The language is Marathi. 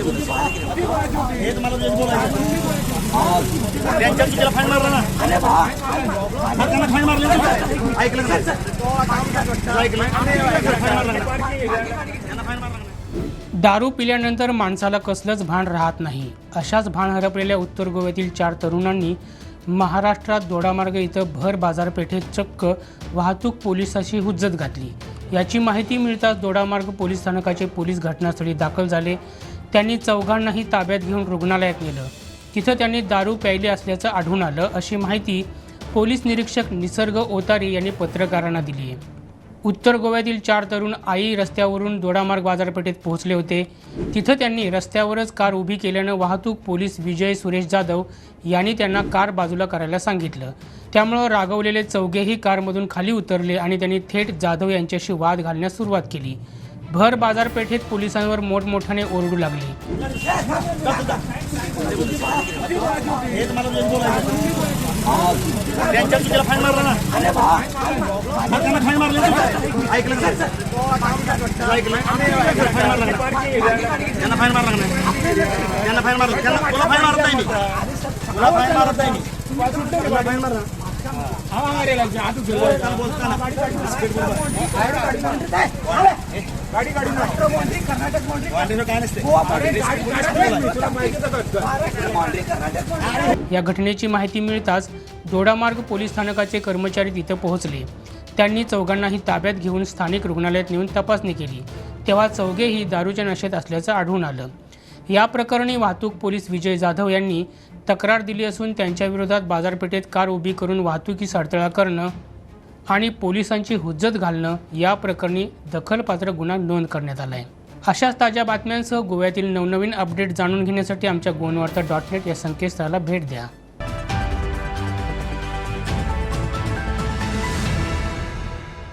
हे तुम्हाला बोलायचं त्यांच्या तिला फाईन मारला ना त्यांना फाईन ऐकलं ऐकलं फाईन मारला त्यांना फाईन मारला दारू पिल्यानंतर माणसाला कसलंच भान राहत नाही. अशाच भान हरपलेल्या उत्तर गोव्यातील चार तरुणांनी महाराष्ट्रात दोडामार्ग इथं भर बाजारपेठेत चक्क वाहतूक पोलिसाशी हुज्जत घातली. याची माहिती मिळताच दोडामार्ग पोलीस स्थानकाचे पोलीस घटनास्थळी दाखल झाले. त्यांनी चौघांनाही ताब्यात घेऊन रुग्णालयात नेलं. तिथं त्यांनी दारू प्यायली असल्याचं आढळून आलं अशी माहिती पोलीस निरीक्षक निसर्ग ओतारी यांनी पत्रकारांना दिली. आहे उत्तर गोव्यातील चार तरुण आई रस्त्यावरून दोडामार्ग बाजारपेठेत पोहोचले होते. तिथं त्यांनी रस्त्यावरच कार उभी केल्यानं वाहतूक पोलीस विजय सुरेश जाधव यांनी त्यांना कार बाजूला करायला सांगितलं. त्यामुळं रागवलेले चौघेही कारमधून खाली उतरले आणि त्यांनी थेट जाधव यांच्याशी वाद घालण्यास सुरुवात केली. भर बाजारपेठेत पोलिसांवर मोठमोठ्याने ओरडू लागले. हे तुम्हाला जे बोलायचं त्यांच्या तिला फाईन मारला ना मग त्यांना फाईन मारली ना ऐकलं का नाही? ऐकलं फाईन मारला ना त्यांना फाईन मारला का नाही त्यांना फाईन मारला त्यांना तुला फाईन मारत नाही मी तुला फाईन मारत नाही मी तुला फाईन मारला बोलताना बोलताना स्पीड वाटेचं काय नसते या घटनेची माहिती मिळताच दोडामार्ग पोलीस स्थानकाचे कर्मचारी तिथं पोहोचले त्यांनी चौघांनाही ताब्यात घेऊन स्थानिक रुग्णालयात नेऊन तपासणी केली तेव्हा चौघेही दारूच्या नशेत असल्याचं आढळून आलं या प्रकरणी वाहतूक पोलीस विजय जाधव यांनी तक्रार दिली असून त्यांच्या विरोधात बाजारपेठेत कार उभी करून वाहतुकीस अडथळा करणं आणि पोलिसांची हुज्जत घालणं या प्रकरणी दखलपात्र गुन्हा नोंद करण्यात आला आहे अशाच ताज्या बातम्यांसह गोव्यातील नवनवीन अपडेट जाणून घेण्यासाठी आमच्या गोनवार्ता डॉट नेट या संकेतस्थळाला भेट द्या.